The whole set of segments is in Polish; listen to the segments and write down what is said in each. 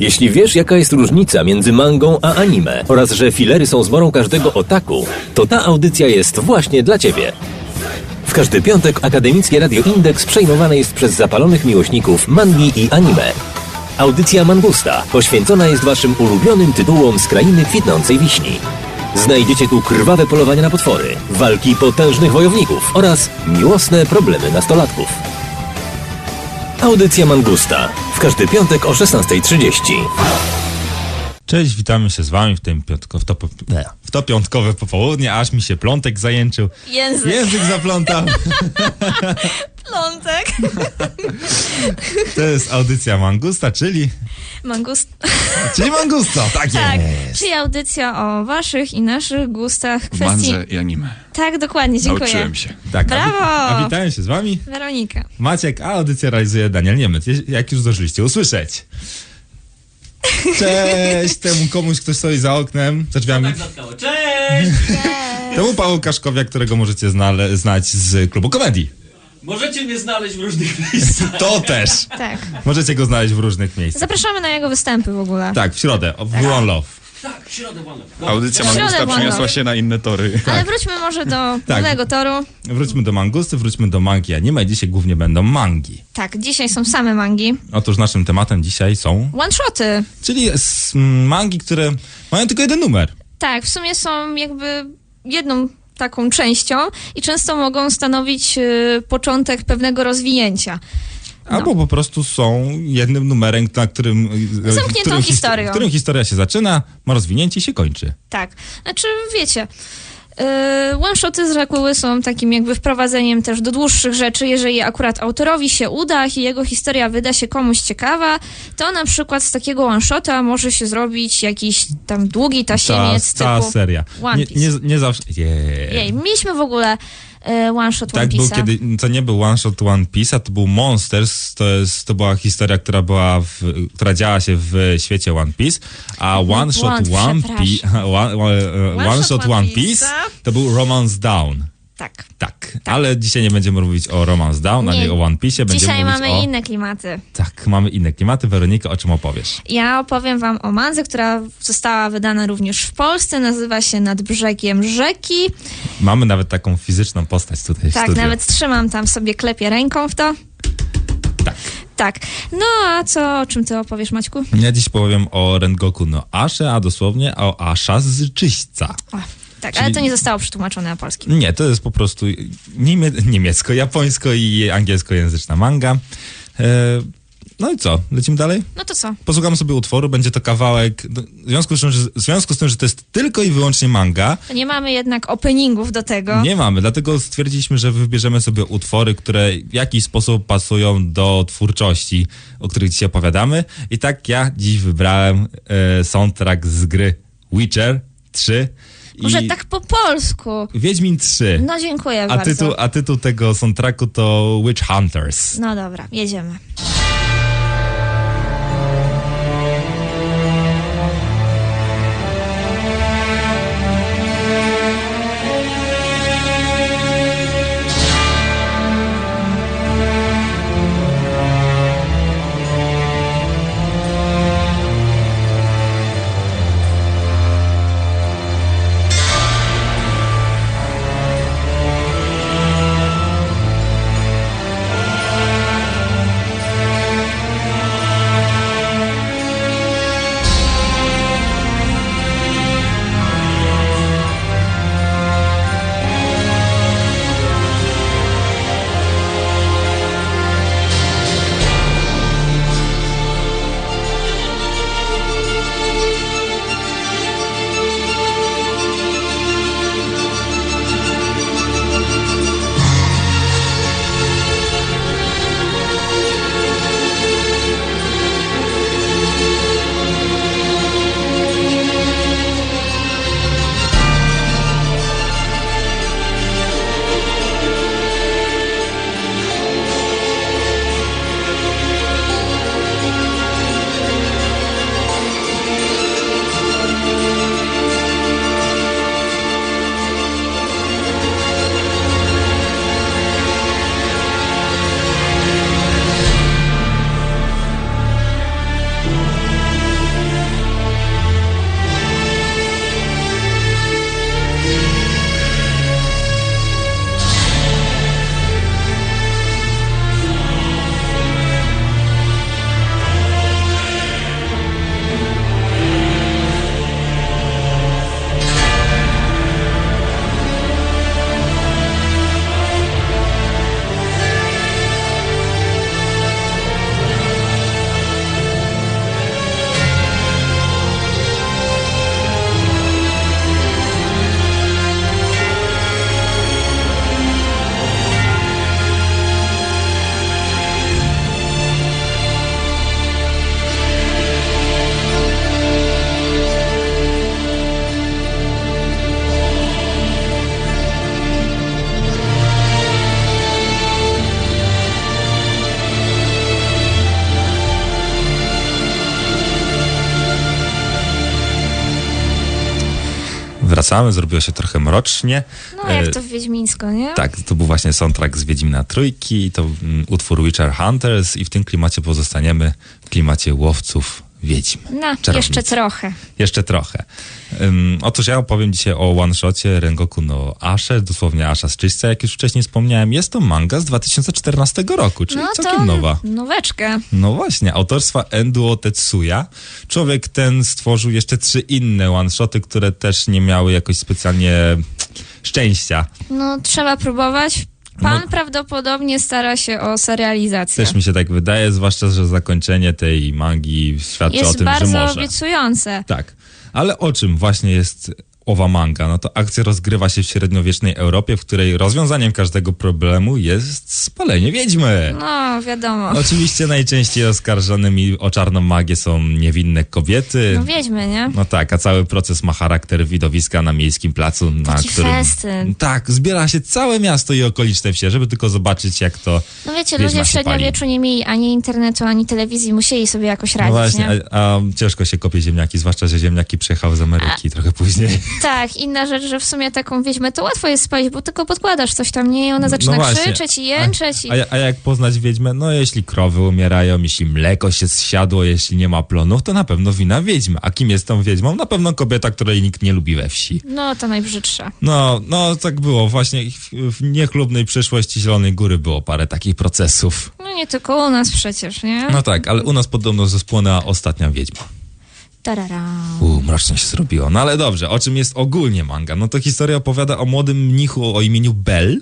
Jeśli wiesz, jaka jest różnica między mangą a anime oraz że filery są zmorą każdego otaku, to ta audycja jest właśnie dla Ciebie. W każdy piątek Akademickie Radio Indeks przejmowane jest przez zapalonych miłośników mangi i anime. Audycja Mangusta poświęcona jest Waszym ulubionym tytułom z krainy kwitnącej wiśni. Znajdziecie tu krwawe polowania na potwory, walki potężnych wojowników oraz miłosne problemy nastolatków. Audycja Mangusta. W każdy piątek o 16.30. Cześć, witamy się z wami w, tym piątko, w, to, w to piątkowe popołudnie, aż mi się plątek zajęczył. Język. Język zaplątał. Plątek. To jest audycja Mangusta, czyli, Mangust. czyli Mangusto, tak Tak, jest. czyli audycja o waszych i naszych gustach, kwestii... mandze i anime. Tak, dokładnie, dziękuję. Nauczyłem się. Tak, Brawo! A, a witają się z wami Weronika. Maciek, a audycję realizuje Daniel Niemiec, jak już zdążyliście usłyszeć. Cześć temu komuś, kto stoi za oknem, za drzwiami. Cześć! Temu Paweł Kaszkowiak, którego możecie znale- znać z klubu komedii. Możecie mnie znaleźć w różnych miejscach. To też. Tak. Możecie go znaleźć w różnych miejscach. Zapraszamy na jego występy w ogóle. Tak, w środę, w One Love. Tak, w środę wolno. No, Audycja środę Mangusta wolno. przeniosła się na inne tory. Ale wróćmy może do Tak. głównego toru. Wróćmy do mangusty, wróćmy do mangi anime. Dzisiaj głównie będą mangi. Tak, dzisiaj są same mangi. Otóż naszym tematem dzisiaj są, One-shoty. czyli s- mangi, które mają tylko jeden numer. Tak, w sumie są jakby jedną taką częścią i często mogą stanowić y, początek pewnego rozwinięcia. Albo po prostu są jednym numerem, na którym... e, Zamkniętą którym his- historią. W którym historia się zaczyna, ma rozwinięcie i się kończy. Tak, znaczy wiecie, yy, one-shoty z reguły są takim jakby wprowadzeniem też do dłuższych rzeczy. Jeżeli akurat autorowi się uda i jego historia wyda się komuś ciekawa, to na przykład z takiego one-shota może się zrobić jakiś tam długi Ta, tasiemiec cała typu... seria. One Nie, Piece. nie, nie zawsze... Yeah. Jej, mieliśmy w ogóle yy, one-shot Tak One był Piece'a. kiedy, to nie był One Shot One Piece, a to był Monsters, to, jest, to była historia, która była, w, która działa się w świecie One Piece, a One Shot One przepraszam. Piece, one, one, One one Shot Shot One One. Piece to był Romance Down. Tak. Tak, ale dzisiaj nie będziemy mówić o Romance Down, Nie. nie o One Piece, będziemy Dzisiaj mówić mamy o... inne klimaty. Tak, mamy inne klimaty. Weronika, o czym opowiesz? Ja opowiem wam o mandze, która została wydana również w Polsce. Nazywa się Nad brzegiem rzeki. Mamy nawet taką fizyczną postać tutaj w Tak, nawet trzymam tam sobie, klepię ręką w to. Tak. Tak. No a co, o czym ty opowiesz, Maćku? Ja dziś powiem o Rengoku no Asze, a dosłownie o Asha z Czyśćca. O, tak, Czyli- ale to nie zostało przetłumaczone na polski. Nie, to jest po prostu niemie niemiecko, japońsko i angielskojęzyczna manga. E, no i co, lecimy dalej? No to co? Posłuchamy sobie utworu, będzie to kawałek, no, w związku z tym, że, w związku z tym, że to jest tylko i wyłącznie manga, To nie mamy jednak openingów do tego. nie mamy, dlatego stwierdziliśmy, że wybierzemy sobie utwory, które w jakiś sposób pasują do twórczości, o których dzisiaj opowiadamy. I tak ja dziś wybrałem e, soundtrack z gry Witcher 3 Może i tak po polsku. Wiedźmin 3. No dziękuję A bardzo. tytuł, a tytuł tego soundtracku to Witch Hunters. No dobra, jedziemy. Wracamy, zrobiło się trochę mrocznie. No jak E, to w Wiedźmińsko, nie? Tak, to był właśnie soundtrack z Wiedźmina Trójki, to mm, utwór Witcher Hunters i w tym klimacie pozostaniemy w klimacie łowców wiedźm. No, czarownic. jeszcze trochę. Jeszcze trochę. Um, otóż ja opowiem dzisiaj o one-shocie Rengoku no Ashe, dosłownie Asha z czyśćca, jak już wcześniej wspomniałem. Jest to manga z 2014 roku, czyli No całkiem nowa. noweczka. No właśnie, autorstwa Enduo Tetsuya. Człowiek ten stworzył jeszcze trzy inne one-shoty, które też nie miały jakoś specjalnie szczęścia. No trzeba próbować. Pan No. prawdopodobnie stara się o serializację. Też mi się tak wydaje, zwłaszcza, że zakończenie tej mangi świadczy o Jest tym, że bardzo może. obiecujące. Tak. Ale o czym właśnie jest owa manga? No to akcja rozgrywa się w średniowiecznej Europie, w której rozwiązaniem każdego problemu jest spalenie wiedźmy. No, wiadomo. Oczywiście najczęściej oskarżonymi o czarną magię są niewinne kobiety. No wiedźmy, nie? No tak, a cały proces ma charakter widowiska na miejskim placu, na Taki którym. festyn. Tak, zbiera się całe miasto i okoliczne wsie, żeby tylko zobaczyć, jak to. No wiecie, ludzie w średniowieczu nie mieli ani internetu, ani telewizji, musieli sobie jakoś No radzić, właśnie, nie? a, a ciężko się kopie ziemniaki, zwłaszcza, że ziemniaki przyjechały z Ameryki trochę później. Tak, inna rzecz, że w sumie taką wiedźmę to łatwo jest spalić, bo tylko podkładasz coś tam, nie? I ona zaczyna No krzyczeć i jęczeć. I... A, a jak poznać wiedźmę? No jeśli krowy umierają, jeśli mleko się zsiadło, jeśli nie ma plonów, to na pewno wina wiedźmy. A kim jest tą wiedźmą? Na pewno kobieta, której nikt nie lubi we wsi. No, to najbrzydsza. No, no tak było. Właśnie w, niechlubnej przyszłości Zielonej Góry było parę takich procesów. No nie tylko u nas przecież, nie? No tak, ale u nas podobno zespłonęła ostatnia wiedźma. Tarara. Uuu, mrocznie się zrobiło. No ale dobrze, o czym jest ogólnie manga? No to historia opowiada o młodym mnichu o imieniu Bell.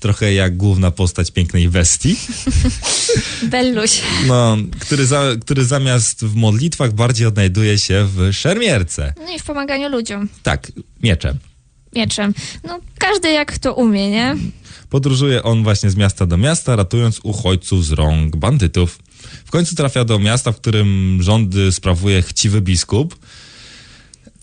Trochę jak główna postać pięknej Westii. Belluś. No, który, za, który zamiast w modlitwach bardziej odnajduje się w szermierce. No i w pomaganiu ludziom. Tak, mieczem. Mieczem. No, każdy jak to umie, nie? Podróżuje on właśnie z miasta do miasta, ratując uchodźców z rąk bandytów. W końcu trafia do miasta, w którym rządy sprawuje chciwy biskup.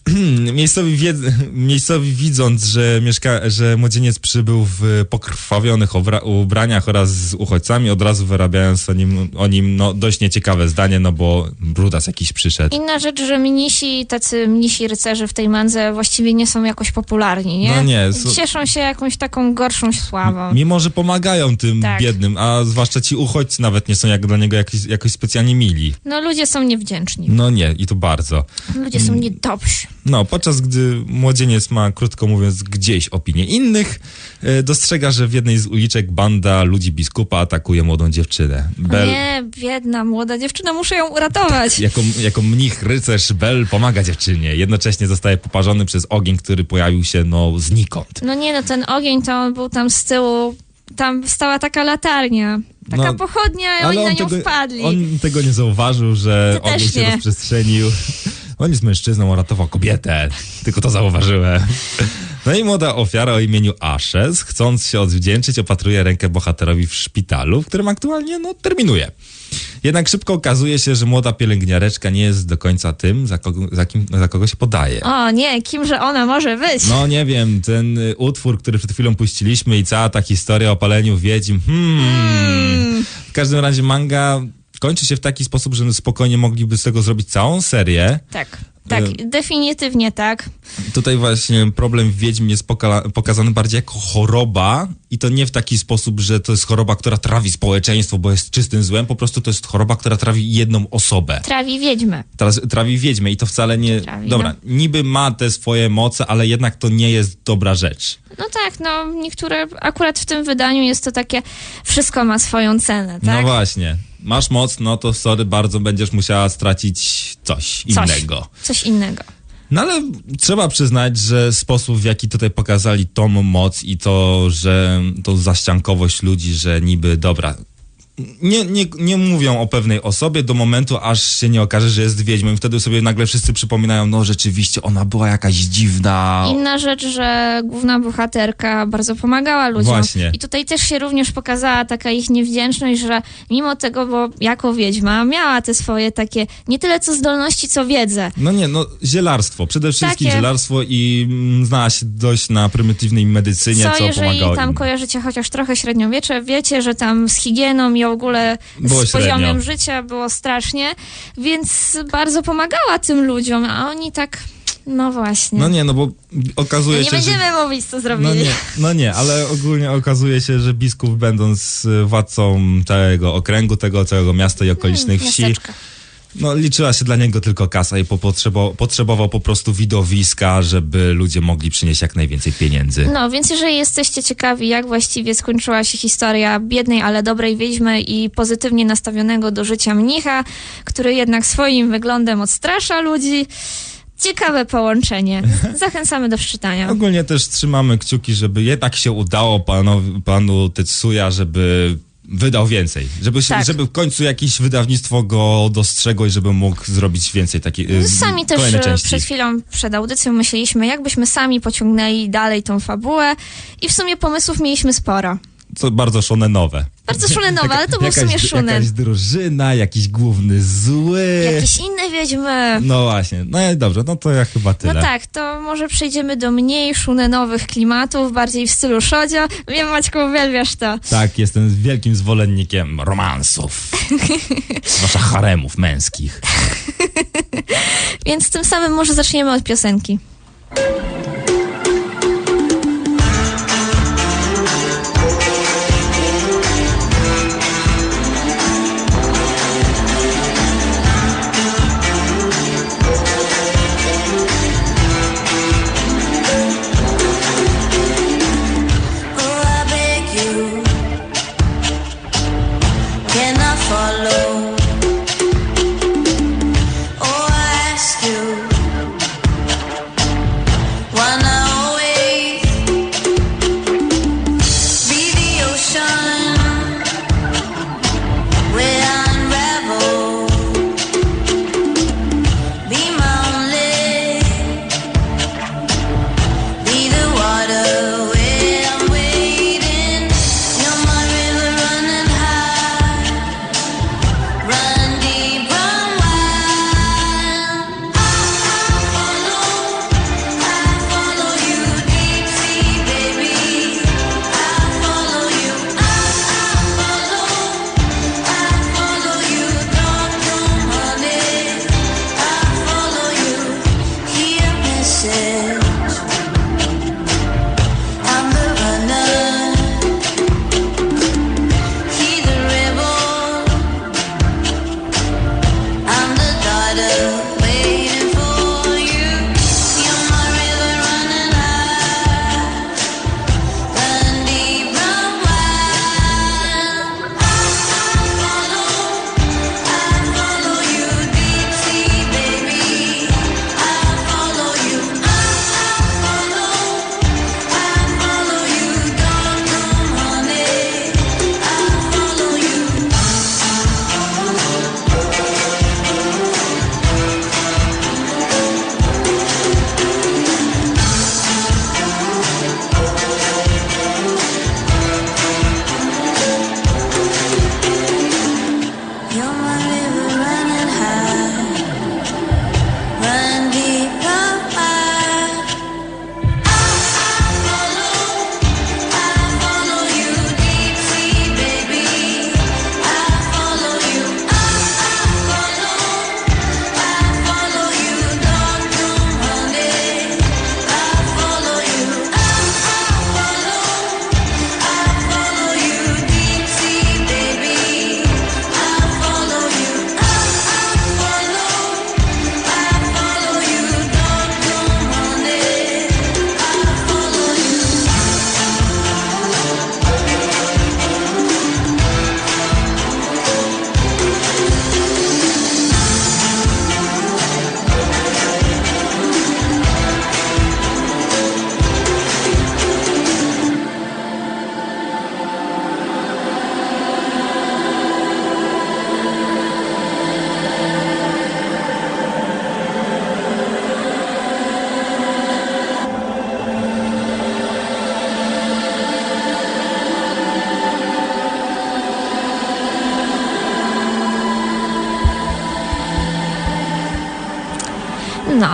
Miejscowi, wied- miejscowi widząc, że, mieszka- że młodzieniec przybył w pokrwawionych obra- ubraniach oraz z uchodźcami, od razu wyrabiając o nim, o nim no, dość nieciekawe zdanie, no bo brudas jakiś przyszedł. Inna rzecz, że mnisi, tacy mnisi rycerze w tej mandze właściwie nie są jakoś popularni, nie? No nie, są- Cieszą się jakąś taką gorszą sławą. Mimo, że pomagają tym Tak. biednym, a zwłaszcza ci uchodźcy nawet nie są jak dla niego jakiś, jakoś specjalnie mili. No ludzie są niewdzięczni. No nie, i to bardzo. Ludzie są niedobrzy. No, podczas gdy młodzieniec ma, krótko mówiąc, gdzieś opinię innych, e, dostrzega, że w jednej z uliczek banda ludzi biskupa atakuje młodą dziewczynę. Bel, Nie, biedna, młoda dziewczyna, muszę ją uratować. jako, jako mnich, rycerz, Bel pomaga dziewczynie. Jednocześnie zostaje poparzony przez ogień, który pojawił się, no, znikąd. No nie, no ten ogień to on był tam z tyłu, tam stała taka latarnia, taka No, pochodnia i oni na nią wpadli. on tego nie zauważył, że Ty ogień się rozprzestrzenił. On jest mężczyzną, uratował kobietę. Tylko to zauważyłem. No i młoda ofiara o imieniu Ashes, chcąc się odwdzięczyć, opatruje rękę bohaterowi w szpitalu, w którym aktualnie no, terminuje. Jednak szybko okazuje się, że młoda pielęgniareczka nie jest do końca tym, za kogo, za kim, za kogo się podaje. O nie, kimże ona może być? No nie wiem, ten y, utwór, który przed chwilą puściliśmy i cała ta historia o paleniu wiedźm. Hmm. W każdym razie manga kończy się w taki sposób, że spokojnie mogliby z tego zrobić całą serię. Tak, tak, E, definitywnie tak. Tutaj właśnie problem wiedźm jest poka- pokazany bardziej jako choroba i to nie w taki sposób, że to jest choroba, która trawi społeczeństwo, bo jest czystym złem, po prostu to jest choroba, która trawi jedną osobę. Trawi wiedźmę. Teraz trawi wiedźmę i to wcale nie... Trawi, Dobra, niby ma te swoje moce, ale jednak to nie jest dobra rzecz. No tak, no niektóre, akurat w tym wydaniu jest to takie, wszystko ma swoją cenę, No tak? właśnie. Masz moc, no to sorry, bardzo będziesz musiała stracić coś Coś, innego. coś innego. No ale trzeba przyznać, że sposób w jaki tutaj pokazali tą moc i to, że tą zaściankowość ludzi, że niby dobra. Nie, nie, nie mówią o pewnej osobie do momentu, aż się nie okaże, że jest wiedźmą i wtedy sobie nagle wszyscy przypominają, no rzeczywiście ona była jakaś dziwna. Inna rzecz, że główna bohaterka bardzo pomagała ludziom. Właśnie. I tutaj też się również pokazała taka ich niewdzięczność, że mimo tego, bo jako wiedźma miała te swoje takie, nie tyle co zdolności, co wiedzę. No nie, no zielarstwo. Przede wszystkim Takie. zielarstwo i mm, znała się dość na prymitywnej medycynie, co, Co jeżeli pomagało tam im. kojarzycie chociaż trochę średniowiecze, wiecie, że tam z higieną i w ogóle Było z poziomem średnio. życia było strasznie, więc bardzo pomagała tym ludziom, a oni tak No właśnie. No nie, no bo okazuje nie się, że... będziemy mówić, co zrobili. No nie, no nie, ale ogólnie okazuje się, że biskup będąc y, władcą całego okręgu, tego całego miasta i okolicznych Mm, wsi, miasteczka. No liczyła się dla niego tylko kasa i po, potrzebo, potrzebował po prostu widowiska, żeby ludzie mogli przynieść jak najwięcej pieniędzy. No, więc jeżeli jesteście ciekawi, jak właściwie skończyła się historia biednej, ale dobrej wiedźmy i pozytywnie nastawionego do życia mnicha, który jednak swoim wyglądem odstrasza ludzi, ciekawe połączenie. Zachęcamy do wczytania. Ogólnie też trzymamy kciuki, żeby jednak się udało panu, panu Tetsuya, żeby wydał więcej. Żeby, się, Tak. żeby w końcu jakieś wydawnictwo go dostrzegło i żeby mógł zrobić więcej takich Sami też e, części. przed chwilą, przed audycją myśleliśmy, jakbyśmy sami pociągnęli dalej tą fabułę i w sumie pomysłów mieliśmy sporo. To bardzo szonenowe. Bardzo szunenowe, ale to był w jakaś, sumie szunen. Jakaś drużyna, jakiś główny zły. Jakieś inne wiedźmy. No właśnie, no i dobrze, no to ja chyba tyle. No tak, to może przejdziemy do mniej szunenowych klimatów, bardziej w stylu szodzio. Wiem, Maćku, uwielbiasz to. Tak, jestem wielkim zwolennikiem romansów. Zwłaszcza haremów męskich. Więc tym samym może zaczniemy od piosenki.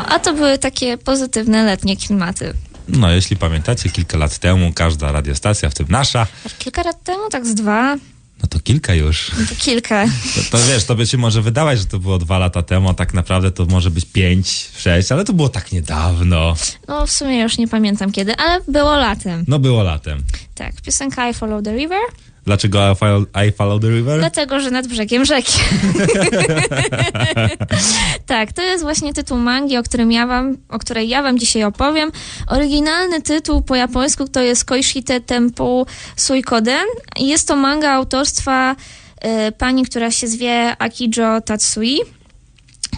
A to były takie pozytywne letnie klimaty. No, jeśli pamiętacie, kilka lat temu każda radiostacja, w tym nasza, Kilka lat temu, tak z dwa, No to kilka już. To kilka. To, to wiesz, to by się może wydawać, że to było dwa lata temu, a tak naprawdę to może być pięć, sześć, ale to było tak niedawno. No w sumie już nie pamiętam kiedy, ale było latem. No było latem. Tak, piosenka I Follow the River, Dlaczego I follow, I follow the river? dlatego, że nad brzegiem rzeki. tak, to jest właśnie tytuł mangi, o, którym ja wam, o której ja wam dzisiaj opowiem. Oryginalny tytuł po japońsku to jest Koishite Tempu Suikoden. Jest to manga autorstwa e, pani, która się zwie Akijo Tatsui.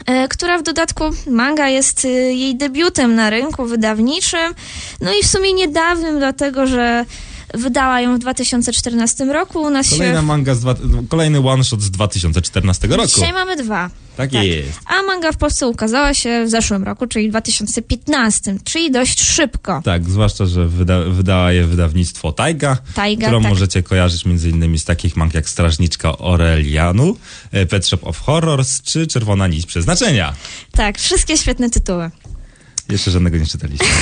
e, która w dodatku manga jest e, jej debiutem na rynku wydawniczym, no i w sumie niedawnym, dlatego że wydała ją w 2014 roku. U nas Kolejna się. manga, z dwa, kolejny one shot z 2014 roku. Dzisiaj mamy dwa. Tak, tak. jest. A manga w Polsce ukazała się w zeszłym roku, czyli w 2015, czyli dość szybko. Tak, zwłaszcza, że wyda, wydała je wydawnictwo Taiga, Taiga, którą tak. możecie kojarzyć między innymi z takich mang jak Strażniczka Orelianu, e, Pet Shop of Horrors czy Czerwona Nić Przeznaczenia. Tak, wszystkie świetne tytuły. Jeszcze żadnego nie czytaliście.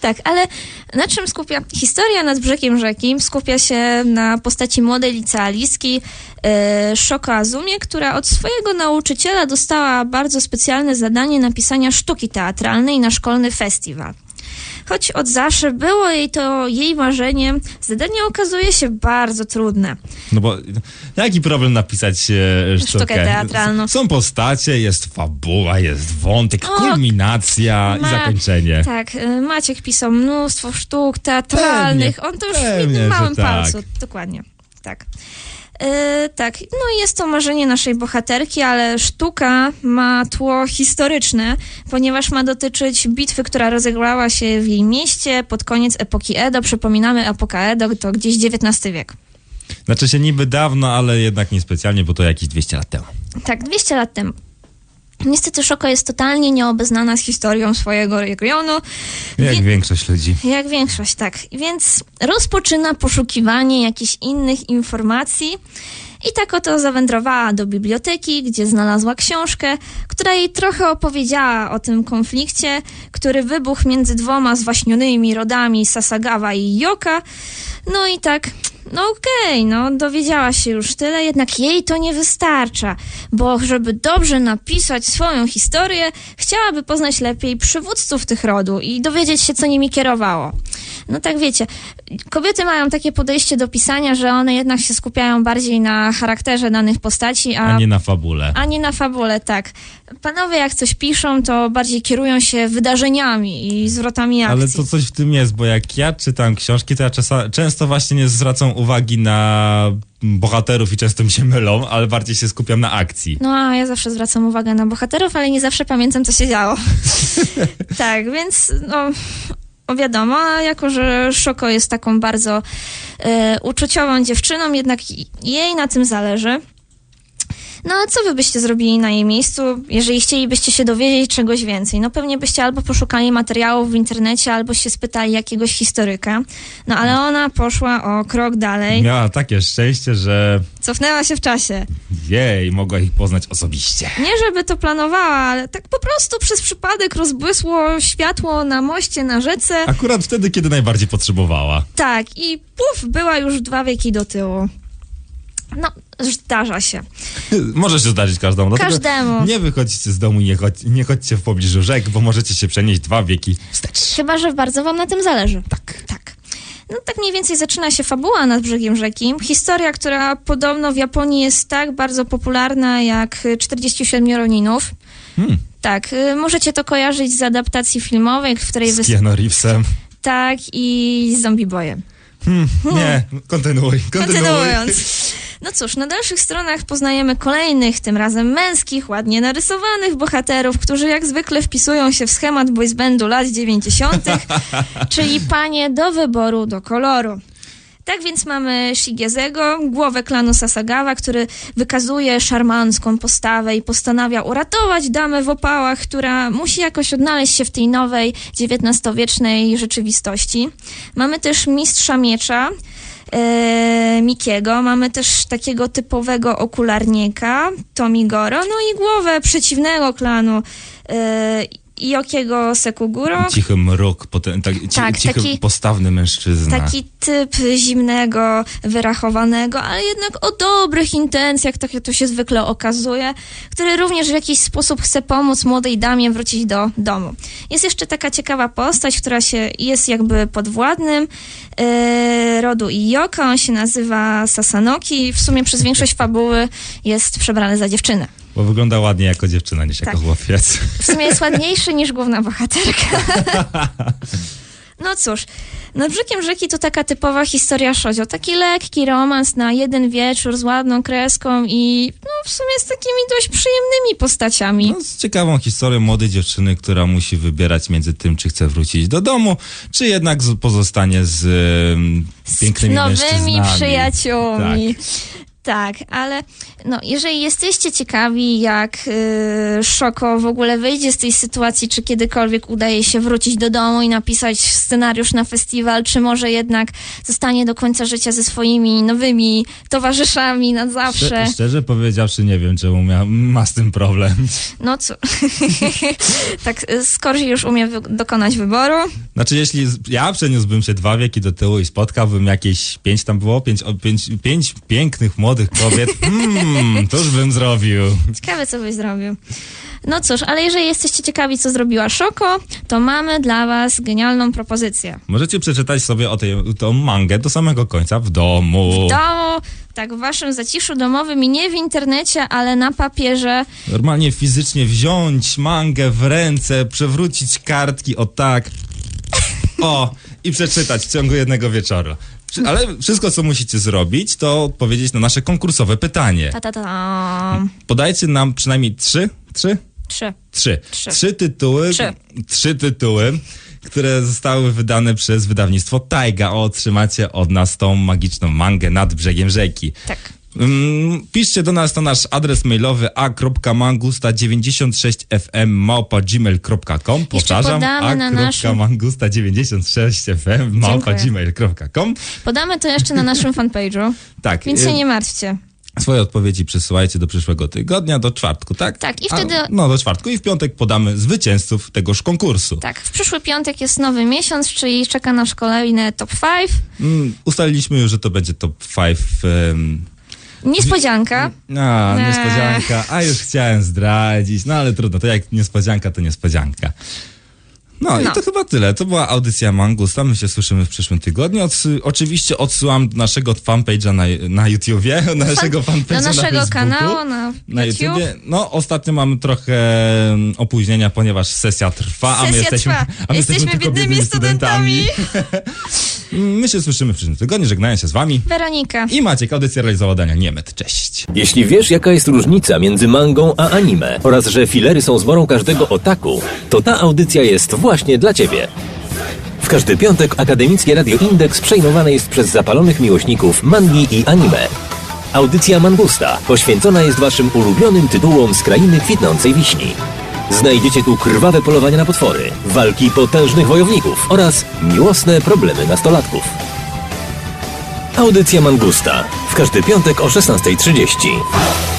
Tak, ale na czym skupia historia nad brzegiem rzeki? Skupia się na postaci młodej licealistki e, Shoko Azumie, która od swojego nauczyciela dostała bardzo specjalne zadanie napisania sztuki teatralnej na szkolny festiwal. Choć od zawsze było jej to jej marzeniem, zadanie okazuje się bardzo trudne. No bo jaki problem napisać e, sztukę? Sztukę teatralną. Są postacie, jest fabuła, jest wątek, O, kulminacja i Ma- zakończenie. Tak, y, Maciek pisał mnóstwo sztuk teatralnych. Pewnie, On to już w pewnie, że małym tak. palcu. Dokładnie. Tak. Y, tak, no jest to marzenie naszej bohaterki, ale sztuka ma tło historyczne, ponieważ ma dotyczyć bitwy, która rozegrała się w jej mieście pod koniec epoki Edo. Przypominamy, epoka Edo to gdzieś XIX wiek. Znaczy się niby dawno, ale jednak niespecjalnie, bo to jakieś 200 lat temu. Tak, 200 lat temu. Niestety Szoko jest totalnie nieobeznana z historią swojego regionu. Jak Wie- większość ludzi. Jak większość, tak. Więc rozpoczyna poszukiwanie jakichś innych informacji. I tak oto zawędrowała do biblioteki, gdzie znalazła książkę, która jej trochę opowiedziała o tym konflikcie, który wybuchł między dwoma zwaśnionymi rodami Sasagawa i Yoka. No i tak, no okej, no dowiedziała się już tyle, jednak jej to nie wystarcza, bo żeby dobrze napisać swoją historię, chciałaby poznać lepiej przywódców tych rodu i dowiedzieć się, co nimi kierowało. No tak wiecie, kobiety mają takie podejście do pisania, że one jednak się skupiają bardziej na charakterze danych postaci, a, A nie na fabule. a nie na fabule, tak. Panowie jak coś piszą, to bardziej kierują się wydarzeniami i zwrotami akcji. Ale to coś w tym jest, bo jak ja czytam książki, to ja czasa, często właśnie nie zwracam uwagi na bohaterów i często mi się mylą, ale bardziej się skupiam na akcji. No, a ja zawsze zwracam uwagę na bohaterów, ale nie zawsze pamiętam, co się działo. tak, więc no, wiadomo, jako że Szoko jest taką bardzo e, uczuciową dziewczyną, jednak jej na tym zależy. No a co wy byście zrobili na jej miejscu, jeżeli chcielibyście się dowiedzieć czegoś więcej? No pewnie byście albo poszukali materiałów w internecie, albo się spytali jakiegoś historyka. No ale ona poszła o krok dalej, Miała takie szczęście, że cofnęła się w czasie. jej, mogła ich poznać osobiście. Nie, żeby to planowała, ale tak po prostu przez przypadek rozbłysło światło na moście na rzece. Akurat wtedy, kiedy najbardziej potrzebowała. Tak, i puf, była już dwa wieki do tyłu. No, zdarza się. Może się zdarzyć każdemu. Każdemu. Nie wychodźcie z domu, nie, chodź, nie chodźcie w pobliżu rzek, bo możecie się przenieść dwa wieki wstecz. Chyba, że bardzo wam na tym zależy. Tak. Tak. No tak mniej więcej zaczyna się fabuła nad brzegiem rzeki. Historia, która podobno w Japonii jest tak bardzo popularna jak y, 47 Roninów. Hmm. Tak, y, możecie to kojarzyć z adaptacji filmowej, w której Z. Keanu Reevesem. Tak, i z Zombie Boyem. Hmm. Nie, kontynuuj, kontynuuj. Kontynuując. No cóż, na dalszych stronach poznajemy kolejnych, tym razem męskich, ładnie narysowanych bohaterów, którzy jak zwykle wpisują się w schemat boys bandu lat 90., czyli panie do wyboru, do koloru. Tak więc mamy Shigezego, głowę klanu Sasagawa, który wykazuje szarmancką postawę i postanawia uratować damę w opałach, która musi jakoś odnaleźć się w tej nowej XIX-wiecznej rzeczywistości. Mamy też mistrza miecza, e, Mikiego, mamy też takiego typowego okularnika, Tomigoro, no i głowę przeciwnego klanu, e, Yokiego Sekuguro. Cichy mrok, potem, tak, ci, Tak, cichy, taki- postawny mężczyzna. Taki typ zimnego, wyrachowanego, ale jednak o dobrych intencjach, tak jak to się zwykle okazuje, który również w jakiś sposób chce pomóc młodej damie wrócić do domu. Jest jeszcze taka ciekawa postać, która się jest jakby podwładnym e, rodu Iyoko, on się nazywa Sasanoki, w sumie przez większość fabuły jest przebrany za dziewczynę. Bo wygląda ładnie jako dziewczyna niż jako Tak. chłopiec. W sumie jest ładniejszy niż główna bohaterka. No cóż, nad brzegiem rzeki to taka typowa historia shoujo. Taki lekki romans na jeden wieczór z ładną kreską i no w sumie z takimi dość przyjemnymi postaciami. No, z ciekawą historią młodej dziewczyny, która musi wybierać między tym, czy chce wrócić do domu, czy jednak pozostanie z, pięknymi z nowymi przyjaciółmi. Tak. Ale no, jeżeli jesteście ciekawi, jak y, Szoko w ogóle wyjdzie z tej sytuacji, czy kiedykolwiek udaje się wrócić do domu i napisać scenariusz na festiwal, czy może jednak zostanie do końca życia ze swoimi nowymi towarzyszami na zawsze. Szczerze, szczerze powiedziawszy, nie wiem, czemu mia, ma z tym problem. No co? tak, y, skoro już umie dokonać wyboru. Znaczy, jeśli ja przeniósłbym się dwa wieki do tyłu i spotkałbym jakieś pięć tam było, pięć, pięć, pięć pięknych młodych kobiet, hmm, to już bym zrobił. Ciekawe, co byś zrobił. No cóż, ale jeżeli jesteście ciekawi, co zrobiła Szoko, to mamy dla was genialną propozycję. Możecie przeczytać sobie o tej tą mangę do samego końca w domu. W domu, tak w waszym zaciszu domowym i nie w internecie, ale na papierze. Normalnie fizycznie wziąć mangę w ręce, przewrócić kartki o tak. O, i przeczytać w ciągu jednego wieczoru. Ale wszystko, co musicie zrobić, to odpowiedzieć na nasze konkursowe pytanie. Ta, ta, ta. Podajcie nam przynajmniej trzy, trzy, Trzy. trzy, Trzy. trzy tytuły, Trzy. trzy tytuły, które zostały wydane przez wydawnictwo Taiga. O, otrzymacie od nas tą magiczną mangę nad brzegiem rzeki. Tak. Mm, Piszcie do nas na nasz adres mailowy a.mangusta96fm małpa.gmail.com Powtarzam, podamy na naszym- a.mangusta96fm małpa.gmail.com Podamy to jeszcze na naszym fanpage'u, Tak, więc się y, nie martwcie. swoje odpowiedzi przesyłajcie do przyszłego tygodnia, do czwartku, tak? Tak, i A, wtedy- no, do czwartku i w piątek podamy zwycięzców tegoż konkursu. Tak, w przyszły piątek jest nowy miesiąc, czyli czeka nas kolejne top 5. Mm, ustaliliśmy już, że to będzie top 5 um, Niespodzianka. Nie. niespodzianka. A już chciałem zdradzić. No ale trudno, to jak niespodzianka, to niespodzianka. No, No. i to chyba tyle. To była audycja Mangusta. My się słyszymy w przyszłym tygodniu. Odsy- oczywiście odsyłam do naszego fanpage'a na, na YouTubie, do naszego fanpage'a Do na naszego Facebooku. kanału na, Na YouTube. YouTubie. No, ostatnio mamy trochę mm, opóźnienia, ponieważ sesja trwa, a my Sesja jesteśmy, trwa. a my jesteśmy, Jesteśmy tylko biednymi biednymi studentami. my się słyszymy w przyszłym tygodniu. Żegnają się z wami. Weronika. I Maciek, audycja realizowała Dania Niemet. Cześć. Jeśli wiesz, jaka jest różnica między mangą a anime oraz że filery są zmorą każdego otaku, to ta audycja jest właśnie dla ciebie. W każdy piątek Akademickie Radio Indeks przejmowane jest przez zapalonych miłośników mangi i anime. Audycja Mangusta poświęcona jest waszym ulubionym tytułom z krainy kwitnącej wiśni. Znajdziecie tu krwawe polowania na potwory, walki potężnych wojowników oraz miłosne problemy nastolatków. Audycja Mangusta w każdy piątek o 16.30.